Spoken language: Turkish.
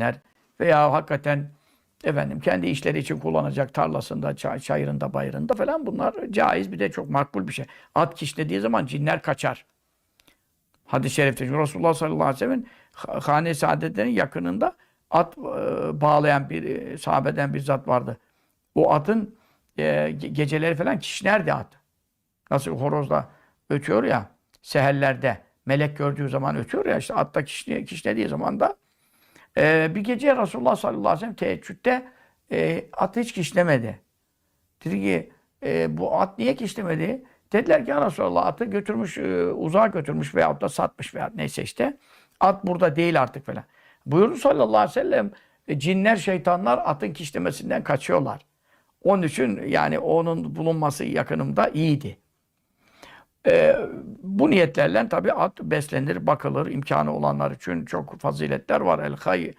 edenler veya hakikaten efendim kendi işleri için kullanacak tarlasında, çay- çayırında, bayırında falan bunlar caiz bir de çok makbul bir şey. At kişnediği zaman cinler kaçar. Hadis-i şerifte Resulullah sallallahu aleyhi ve sellem'in ha- hane-i saadetlerin yakınında at e, bağlayan bir e, sahabeden bir zat vardı. O atın e, ge- geceleri falan kişnerdi at. Nasıl horozla ötüyor ya sehellerde melek gördüğü zaman ötüyor ya işte atta kişne, kişnediği zaman da e, bir gece Resulullah sallallahu aleyhi ve sellem teheccüde e, atı hiç kişnemedi. Dedi ki e, bu at niye kişnemedi? Dediler ki ya Resulallah atı götürmüş, e, uzağa götürmüş veyahut da satmış veya neyse işte. At burada değil artık falan. Buyurdu sallallahu aleyhi ve sellem e, cinler, şeytanlar atın kişnemesinden kaçıyorlar. Onun için yani onun bulunması yakınımda iyiydi. E, bu niyetlerle tabii at beslenir, bakılır. imkanı olanlar için çok faziletler var. El hay